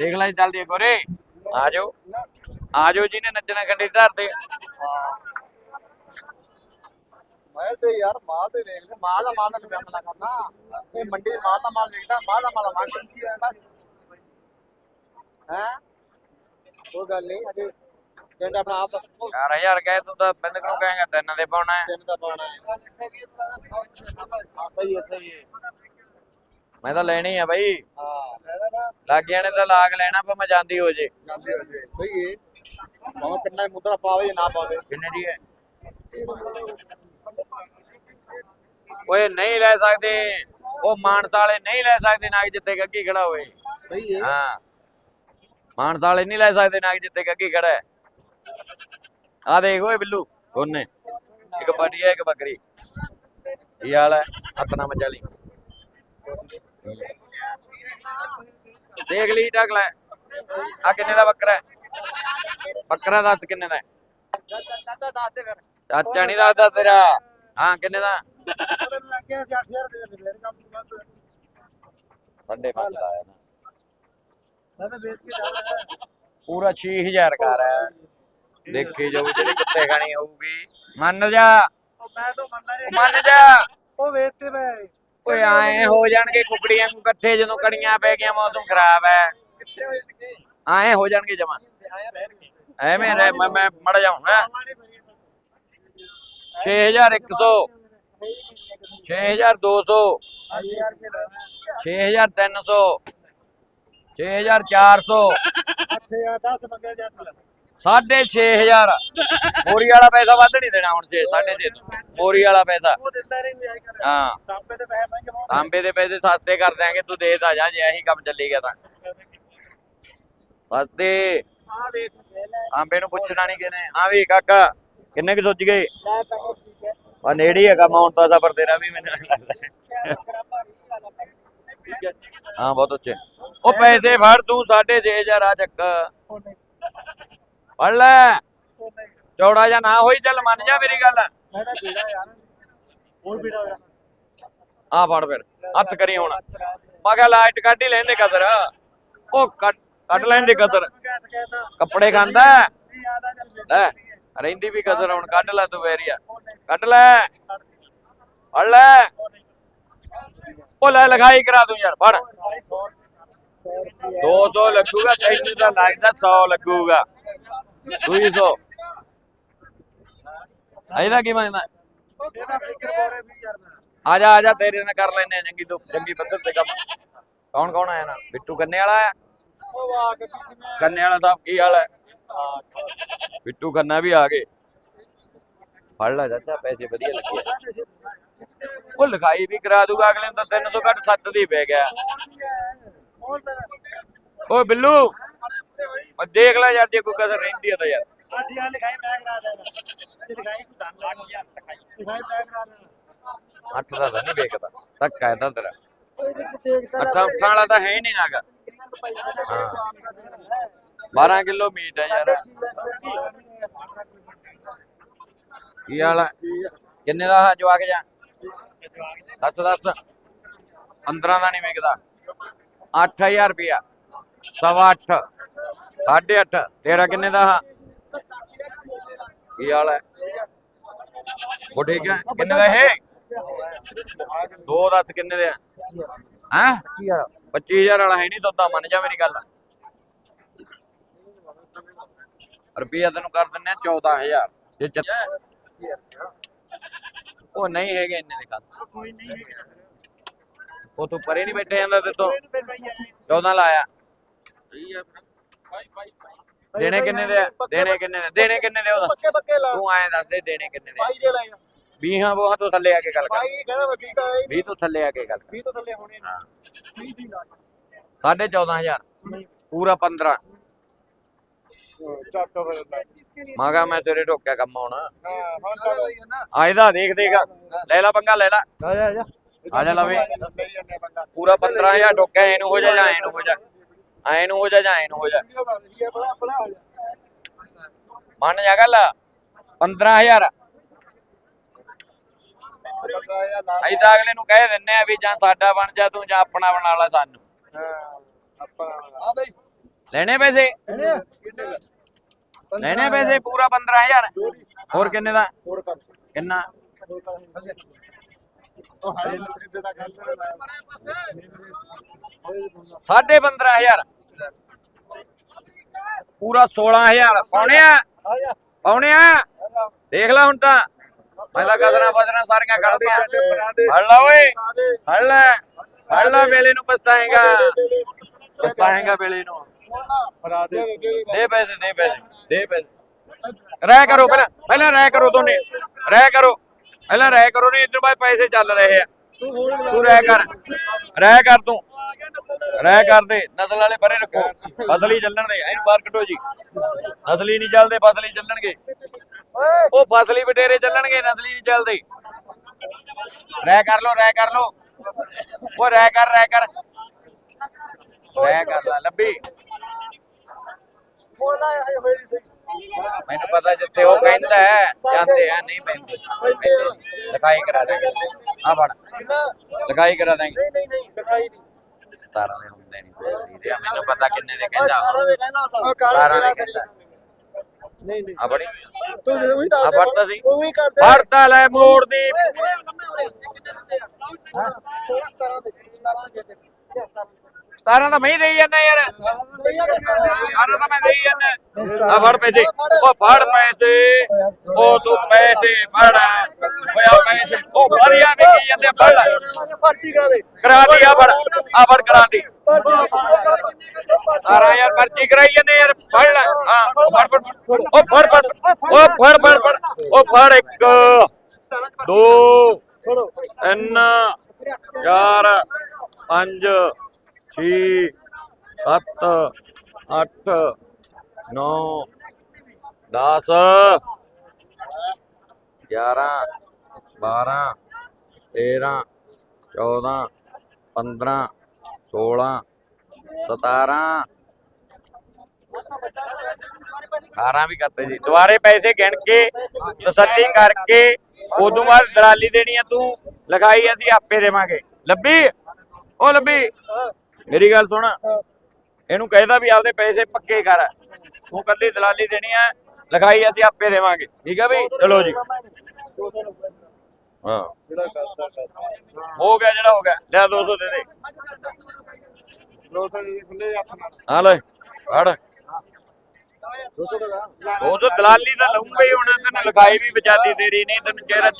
ਦੇਖ ਲੈ ਜਲਦੀ ਗੋਰੇ। ਆ ਜਾਓ ਆ ਜਾਓ ਜਿਹਨੇ ਨੱਚਣਾ ਖੰਡੀ ਧਰ ਦੇ। ਮੈਂ ਤੇ ਯਾਰ ਮਾਲ ਤੇ ਵੇਖ ਲੈ ਮਾਲ ਦਾ ਮਾਲ ਦਾ ਫੈਸਲਾ ਕਰਨਾ। ਇਹ ਮੰਡੀ ਮਾਲ ਦਾ ਮਾਲ ਵੇਖਦਾ ਮਾਲ ਦਾ ਮਾਲ ਮੰਗ ਕੀ ਹੈ ਬਸ ਹੈ? ਕੋਈ ਗੱਲ ਨਹੀਂ ਅਜੇ ਪਿੰਡ ਆਪਣਾ ਆਪ ਦਾ 4000 ਕਹੇ ਤੂੰ ਤਾਂ ਬਿੰਦ ਕਿਉਂ ਕਹੇਗਾ ਤਿੰਨ ਦੇ ਪਾਉਣਾ ਹੈ। ਤਿੰਨ ਦਾ ਪਾਣਾ ਹੈ। ਹਾਂ ਸਹੀ ਹੈ ਸਹੀ ਹੈ। ਮੈਂ ਤਾਂ ਲੈਣੀ ਆ ਬਈ। ਹਾਂ। ਲੈਣਾ ਨਾ ਲਾਗੀਆਂ ਨੇ ਤਾਂ ਲਾਗ ਲੈਣਾ ਪਰ ਮੈਂ ਜਾਂਦੀ ਹੋ ਜੇ। ਜਾਂਦੇ ਹੋ ਜੇ ਸਹੀ ਹੈ ਭਾਵੇਂ ਪਿੰਡਾਂ ਦੀ ਮੁద్ਰਾ ਪਾਵੇ ਜਾਂ ਨਾ ਪਾਵੇ ਕਿੰਨੇ ਦੀ ਹੈ ਓਏ ਨਹੀਂ ਲੈ ਸਕਦੇ। ਉਹ ਮਾਨਤਾ ਵਾਲੇ ਨਹੀਂ ਲੈ ਸਕਦੇ ਨਾਗ ਜਿੱਤੇ ਗੱਗੀ ਖੜਾ ਹੋਵੇ। ਸਹੀ ਹੈ ਹਾਂ। ਮਾਨਤਾ ਵਾਲੇ ਨਹੀਂ ਲੈ ਸਕਦੇ ਨਾਗ ਜਿੱਤੇ ਗੱਗੀ ਖੜਾ ਹੈ। ਆ ਦੇਖ ਓਏ ਬਿੱਲੂ ਉਹਨੇ ਇੱਕ ਪਟੀਆ ਇੱਕ ਬੱਕਰੀ। ਕੀ ਹਾਲ ਹੈ? ਹੱਥ ਨਾ ਮਚਾ ਲਈ ਦੇਖ ਲਈ ਟਕ ਲੈ। ਆ ਕਿੰਨੇ ਦਾ ਬੱਕਰਾ ਹੈ? ਬੱਕਰਾ ਦੱਸ ਕਿੰਨੇ ਦਾ ਹੈ? ਚਾਚਾ ਦੱਸ ਦੇ ਫਿਰ ਚਾਚਾ ਨਹੀਂ ਦੱਸਦਾ ਤੇਰਾ। ਹਾਂ ਕਿੰਨੇ ਦਾ? ਤੈਨੂੰ ਲੱਗ ਗਿਆ 8000 ਦੇ ਦੇ ਮੇਰੇ ਕੰਮ ਤੋਂ ਬਾਅਦ ਸਾਢੇ ਪੰਜ ਦਾ ਆਇਆ ਨਾ। ਮੈਂ ਤਾਂ ਵੇਚ ਕੇ ਜਾਣਾ ਹੈ। ਪੂਰਾ 6000 ਕਰ ਹੈ ਦੇਖੀ ਜਾਊ ਜਿਹੜੀ ਕੁੱਤੇ ਖਾਣੀ ਹੋਊਗੀ। ਮੰਨ ਜਾ। ਉਹ ਮੈਂ ਤਾਂ ਮੰਨਦਾ ਨਹੀਂ ਮੰਨ ਜਾ। ਉਹ ਵੇਚਤੇ ਮੈਂ। ਓਏ ਆਏ ਹੋ ਜਾਣਗੇ ਕੁਕੜੀਆਂ ਨੂੰ ਇਕੱਠੇ ਜਦੋਂ ਕੜੀਆਂ ਪੈ ਗਈਆਂ ਮੌਸਮ ਖਰਾਬ ਹੈ ਕਿੱਥੇ ਹੋ ਜਾਣਗੇ? ਆਏ ਹੋ ਜਾਣਗੇ ਜਮਾ। ਆਇਆ ਰਹਿਣਗੇ। ਐਵੇਂ ਰਹਿ ਮੈਂ ਮੈਂ ਮੜ ਜਾਉਂ ਹੈ ਮਾਰੇ ਬਰੀ 6100 6200 8000 ਰੁਪਏ ਲੈਣਾ 6300 6400 8000 10 ਮੰਗੇ ਜੱਟ ਲੈ ਸਾਢੇ 6000 ਮੋਰੀ ਵਾਲਾ ਪੈਸਾ ਵੱਧ ਨਹੀਂ ਦੇਣਾ ਹੁਣ ਛੇ ਸਾਢੇ ਛੇ ਤੋਂ। ਮੋਰੀ ਵਾਲਾ ਪੈਸਾ। ਉਹ ਦਿੰਦਾ ਨਹੀਂ ਕਰ ਹਾਂ। ਤੇ ਪੈਸੇ ਤਾਂਬੇ ਦੇ ਪੈਸੇ ਸਸਤੇ ਕਰ ਦਿਆਂਗੇ ਤੂੰ ਦੇ ਤਾ ਜਾ ਜੇ ਇਹੀ ਕੰਮ ਚੱਲੀ ਗਿਆ ਤਾਂ। ਸਸਤੇ। ਆ ਵੇਖ ਤਾਂਬੇ ਨੂੰ ਪੁੱਛਣਾ ਨਹੀਂ ਕਿਨੇ ਹਾਂ ਵੀ ਕਾਕਾ ਕਿੰਨੇ ਕੁ ਸੁੱਜ ਗਏ? ਲੈ ਪੈਸੇ ਠੀਕ ਹੈ। ਆ ਨੇੜੇ ਹੀ ਹੈਗਾ ਮਾਉਂਟ ਦਾ ਸਫਰ ਤੇਰਾ ਵੀ ਮੈਨੂੰ ਲੱਗਦਾ। ਹਾਂ ਬਹੁਤ ਅੱਛੇ ਉਹ ਪੈਸੇ ਫੜ ਤੂੰ 6500 ਆ ਚੱਕ। ਫੜ ਲੈ। ਚੌੜਾ ਜਾਂ ਨਾ ਹੋਈ ਚੱਲ ਮੰਨ ਜਾ ਮੇਰੀ ਗੱਲ। ਮੈਂ ਤਾਂ ਬੀੜਾ ਯਾਰ। ਹੋਰ ਬੀੜਾ ਹੋਇਆ। ਆ ਫੜ ਫਿਰ ਹੱਥ ਕਰੀ ਹੁਣ। ਮੈਂ ਕਿਹਾ ਲਾਈਟ ਕੱਢ ਹੀ ਲੈਂਦੇ ਕਦਰ। ਉਹ ਕੱਢ ਲੈਂਦੇ ਕਦਰ। ਕੱਪੜੇ ਖਾਂਦਾ। ਲੈ ਰਹਿੰਦੀ ਵੀ ਕਦਰ ਹੁਣ ਕੱਢ ਲੈ ਤੂੰ ਵੇਰੀਆ ਕੱਢ ਲੈ। ਫੜ ਲੈ। ਉਹ ਲੈ ਲਗਾਈ ਕਰਾ ਦੂੰ ਯਾਰ ਫੜ। 200 ਲੱਗੂਗਾ ਤੈਨੂੰ ਤਾਂ ਲੱਗਦਾ 100 ਲੱਗੂਗਾ। 200 ਇਹਦਾ ਕੀ ਮੰਗਦਾ ਆ ਜਾ ਆ ਜਾ ਤੇਰੇ ਨਾਲ ਕਰ ਲੈਨੇ ਆ ਚੰਗੀ ਤੋਂ ਚੰਗੀ ਪੱਧਰ ਤੇ ਕੰਮ ਕੌਣ ਕੌਣ ਆਇਆ ਨਾ ਬਿੱਟੂ ਕੰਨੇ ਵਾਲਾ ਆ ਕੰਨੇ ਵਾਲਾ ਤਾਂ ਕੀ ਹਾਲ ਹੈ ਬਿੱਟੂ ਕੰਨਾ ਵੀ ਆ ਗਏ ਫੜ ਲੈ ਚਾਚਾ ਪੈਸੇ ਵਧੀਆ ਲੱਗੇ। ਉਹ ਲਿਖਾਈ ਵੀ ਕਰਾ ਦੂਗਾ ਅਗਲੇ ਨੂੰ ਤਾਂ 300 ਘੱਟ 7 ਦੀ ਪੈ ਗਿਆ ਓਏ ਬਿੱਲੂ ਮੈਂ ਦੇਖ ਲੈ ਯਾਰ ਜੇ ਕੋਈ ਕਸਰ ਰਹਿੰਦੀ ਆ ਤਾਂ ਯਾਰ। ਅੱਠ ਦਾ ਤਾਂ ਨਹੀਂ ਵੇਚਦਾ ਧੱਕਾ ਇਹਦਾ ਤੇਰਾ। ਅੱਠਾਂ ਅੱਠਾਂ ਵਾਲਾ ਤਾਂ ਹੈ ਹੀ ਨਹੀਂ ਨਾਗਾ। ਹਾਂ। 12 ਕਿਲੋ ਮੀਟ ਹੈ ਯਾਰ। ਕੀ ਹੈ ਕਿੰਨੇ ਦਾ ਜਵਾਕ ਜਾ? ਦੱਸ ਦੱਸ। 15 ਦਾ ਨਹੀਂ ਵਿਕਦਾ। 8000 ਰੁਪਿਆ ਸਵਾ 8 ਸਾਢੇ 8 ਤੇਰਾ ਕਿੰਨੇ ਦਾ ਆ? ਕੀ ਹਾਲ ਹੈ? ਉਹ ਠੀਕ ਹੈ ਕਿੰਨੇ ਦਾ ਇਹ? ਦੋ ਦੱਸ ਕਿੰਨੇ ਦੇ ਆ? ਹੈ? 25000 ਵਾਲਾ ਹੈ ਨਹੀਂ ਦੁੱਧਾ ਮੰਨ ਜਾ ਮੇਰੀ ਗੱਲ। ਰੁਪਿਆ ਤੈਨੂੰ ਕਰ ਦਿੰਨੇ ਆ 14000 ਜੇ ਚ- ਉਹ ਨਹੀਂ ਹੈਗੇ ਇੰਨੇ ਦੇ ਕੱਲ ਉਹ ਤੂੰ ਪਰੇ ਨਹੀਂ ਬੈਠੇ ਜਾਂਦਾ ਤੇ ਤੋਂ। 14 ਲਾਇਆ। ਦੇਣੇ ਕਿੰਨੇ ਦੇ ਆ? ਦੇਣੇ ਕਿੰਨੇ ਦੇ? ਦੇਣੇ ਕਿੰਨੇ ਦੇ ਉਹਦਾ? ਪੱਕੇ ਪੱਕੇ ਲਾ। ਤੂੰ ਐਂ ਦੱਸ ਦੇ ਦੇਣੇ ਕਿੰਨੇ ਦੇ ਬਾਈ ਦੇ ਲਾਇਆ ਵੀਹਾਂ ਬੋਹਾਂ ਤੋਂ ਥੱਲੇ ਆ ਕੇ ਗੱਲ ਕਰ। ਬਾਈ ਕਹਿੰਦਾ ਮੈਂ ਠੀਕ ਆ 20 ਤੋਂ ਥੱਲੇ ਆ ਕੇ ਗੱਲ ਕਰ। 20 ਤੋਂ ਥੱਲੇ ਹੋਣੇ ਹਾਂ। 20 ਦੀ ਲਾ ਸਾਢੇ 14000 ਪੂਰਾ 15 ਚੱਕ ਫਿਰ ਮੈਂ ਕਿਹਾ ਮੈਂ ਤੇਰੇ ਢੋਕਿਆ ਕੰਮ ਆਉਣਾ। ਹਾਂ ਹੁਣ ਚੱਲ ਨਾ ਆ ਇਹਦਾ ਦੇਖ ਦੇਖ। ਲੈ ਲਾ ਪੰਗਾ ਲੈ ਲਾ। ਆ ਜਾ ਆ ਜਾ। ਆ ਜਾ ਲਵੇ। ਪੂਰਾ 15000 ਢੋਕਿਆ ਇਹਨੂੰ ਹੋ ਜਾ ਜਾਂ ਇਹਨੂੰ ਹੋ ਜਾ। ਐ ਨੂੰ ਹੋ ਜਾ ਜਾਂ ਬਣ ਰਹੀ ਹੈ ਜਾ। ਮੰਨ ਜਾ ਗੱਲ। 15000 ਅਸੀਂ ਤਾਂ ਅਗਲੇ ਨੂੰ ਕਹਿ ਦਿੰਨੇ ਆ ਵੀ ਜਾਂ ਸਾਡਾ ਬਣ ਜਾ ਤੂੰ ਜਾਂ ਆਪਣਾ ਬਣਾ ਲੈ ਸਾਨੂੰ। ਆ ਬਈ। ਲੈਣੇ ਪੈਸੇ? ਲੈਣੇ ਪੈਸੇ ਪੂਰਾ 15000 ਹੋਰ ਕਿੰਨੇ ਦਾ? ਹੋਰ ਕਿੰਨਾ? ਉਹ ਹਾਏ ਤੇ ਦਾ ਗੱਲ ਸਾਢੇ 15000 ਪੂਰਾ 16000 ਪੌਣੇ ਆ? ਆ ਆ? ਦੇਖ ਲੈ ਹੁਣ ਤਾਂ। ਪਹਿਲਾਂ ਗਦਰਾਂ ਬਦਰਾਂ ਸਾਰੀਆਂ ਕੱਢਦੀਆਂ ਫੜ ਲਾ ਓਏ। ਫੜ ਲੈ। ਫੜ ਲੈ ਵੇਲੇ ਨੂੰ ਪਛਤਾਏਗਾ। ਪਛਤਾਏਗਾ ਵੇਲੇ ਨੂੰ। ਦੇ ਦੇ ਪੈਸੇ ਦੇ ਪੈਸੇ ਦੇ ਪੈਸੇ। ਰਹਿ ਕਰੋ ਪਹਿਲਾਂ। ਪਹਿਲਾਂ ਰਹਿ ਕਰੋ ਦੋਨੇ। ਰਹਿ ਕਰੋ। ਪਹਿਲਾਂ ਰਹਿ ਕਰੋ ਨਹੀਂ ਇਧਰ ਬਾਈ ਪੈਸੇ ਚੱਲ ਰਹੇ ਆ। ਤੂੰ ਰਹਿ ਕਰ ਰਹਿ ਕਰ ਤੂੰ। ਰਹਿ ਕਰ ਦੇ ਨਸਲ ਵਾਲੇ ਪਰੇ ਰੱਖੋ। ਫਸਲੀ ਚੱਲਣ ਦੇ ਇਹਨੂੰ ਬਾਹਰ ਕੱਢੋ ਜੀ। ਨਸਲੀ ਨਹੀਂ ਚੱਲਦੇ ਫਸਲੀ ਚੱਲਣਗੇ। ਉਹ ਫਸਲੀ ਬਟੇਰੇ ਚੱਲਣਗੇ ਨਸਲੀ ਨਹੀਂ ਚੱਲਦੇ। ਰਹਿ ਕਰ ਲੋ ਰਹਿ ਕਰ ਲੋ ਉਹ ਰਹਿ ਕਰ ਰਹਿ ਕਰ। ਰਹਿ ਕਰ ਲੈ ਲੱਭੀ। ਬੋਲਾ ਹੋਈ ਮੈਨੂੰ ਪਤਾ ਜਿੱਥੇ ਉਹ ਕਹਿੰਦਾ ਹੈ, ਜਾਂਦੇ ਆ ਨਹੀਂ ਪੈਂਦੇ ਲਿਖਾਈ ਕਰਾ ਦੇ। ਆ ਫੜ। ਲਿਖਾਈ ਕਰਾ ਦਾਂਗੇ ਨਹੀਂ ਨਹੀਂ ਨਹੀਂ ਦਿਖਾਈ ਨਹੀਂ। 17 ਦੇ ਹੁੰਦੇ ਨਹੀਂ। ਦੇ ਮੈਨੂੰ ਪਤਾ ਕਿੰਨੇ ਦੇ ਕਹਿੰਦਾ। ਦੇ ਕਾਲਾ ਦੇ ਨਹੀਂ ਨਹੀਂ। ਆ ਬੜੀ ਤੂੰ ਉਹੀ ਦੱਸ ਆ ਸੀ। ਉਹ ਵੀ ਕਰ ਦੇ। ਫੜਤਾ ਲੈ ਮੋੜ ਦੀ। ਹਾਂ 17 ਦੇ 17 ਦੇ ਦੇ। 17 ਤਾਂ ਮੈਂ ਹੀ ਦੇਈ ਜਾਂਦਾ ਯਾਰ। 17 ਤਾਂ ਮੈਂ ਦੇਈ ਜਾਂਦਾ। ਆ ਫੜ ਪੈਸੇ ਉਹ ਫੜ ਪੈਸੇ ਉਹ ਤੂੰ ਪੈਸੇ ਫੜ। ਓਏ ਪੈਸੇ ਉਹ ਵਧੀਆ ਵੀ ਜਾਂਦੇ ਫੜ। ਪਰਚੀ ਕਰਾ ਦੇ ਕਰਾ ਦੀ ਆ ਫੜ। ਆ ਫੜ ਕਰਾ ਦੀ। ਸਾਰਾ ਯਾਰ ਪਰਚੀ ਕਰਾਈ ਜਾਂਦੇ ਯਾਰ, ਫੜ ਲੈ। ਹਾਂ ਫੜ ਫੜ ਫੜ। ਉਹ ਫੜ ਫੜ। ਉਹ ਫੜ ਫੜ ਫੜ। ਉਹ ਫੜ ਇੱਕ, ਦੋ, ਤਿੰਨ, ਚਾਰ, ਪੰਜ, ਛੇ, ਸੱਤ, ਅੱਠ ਨੌ ਦਸ ਗਿਆਰਾਂ ਬਾਰਾਂ ਤੇਰਾਂ ਚੌਦਾਂ ਪੰਦਰਾਂ ਸੋਲਾਂ ਸਤਾਰਾਂ ਅਠਾਰਾਂ ਵੀ ਕਰਤੇ ਜੀ ਦੁਬਾਰੇ ਪੈਸੇ ਗਿਣ ਕੇ ਤਸੱਲੀ ਕਰਕੇ ਉਦੋਂ ਬਾਅਦ ਦਲਾਲੀ ਦੇਣੀ ਆ ਤੂੰ, ਲਗਾਈ ਅਸੀਂ ਆਪੇ ਦੇਵਾਂਗੇ। ਲੱਭੀ? ਉਹ ਲੱਭੀ? ਮੇਰੀ ਗੱਲ ਸੁਣ। ਇਹਨੂੰ ਕਹਿਦਾ ਵੀ ਆਪਦੇ ਪੈਸੇ ਪੱਕੇ ਕਰ। ਤੂੰ ਕੱਲੀ ਦਲਾਲੀ ਦੇਣੀ ਹੈ ਲਿਖਾਈ ਅਸੀਂ ਆਪੇ ਦੇਵਾਂਗੇ। ਠੀਕ ਹੈ ਬਈ? ਚਲੋ ਜੀ। ਹਾਂ। ਹੋ ਗਿਆ ਜਿਹੜਾ ਹੋ ਗਿਆ। ਲੈ 200 ਦੇ ਦੇ ਲੋਸਾਂ ਦੇ। ਖੁੱਲੇ ਹੱਥ ਨਾਲ ਆ ਲੈ, ਫੜ। 200 ਦਾ ਉਹ ਤਾਂ ਦਲਾਲੀ ਤਾਂ ਲਊਂਗਾ ਹੀ ਹੁਣ, ਤੈਨੂੰ ਲਗਾਈ ਵੀ ਬਚਾਦੀ ਤੇਰੀ ਨਹੀਂ ਤੈਨੂੰ ਚਿਹਰਾ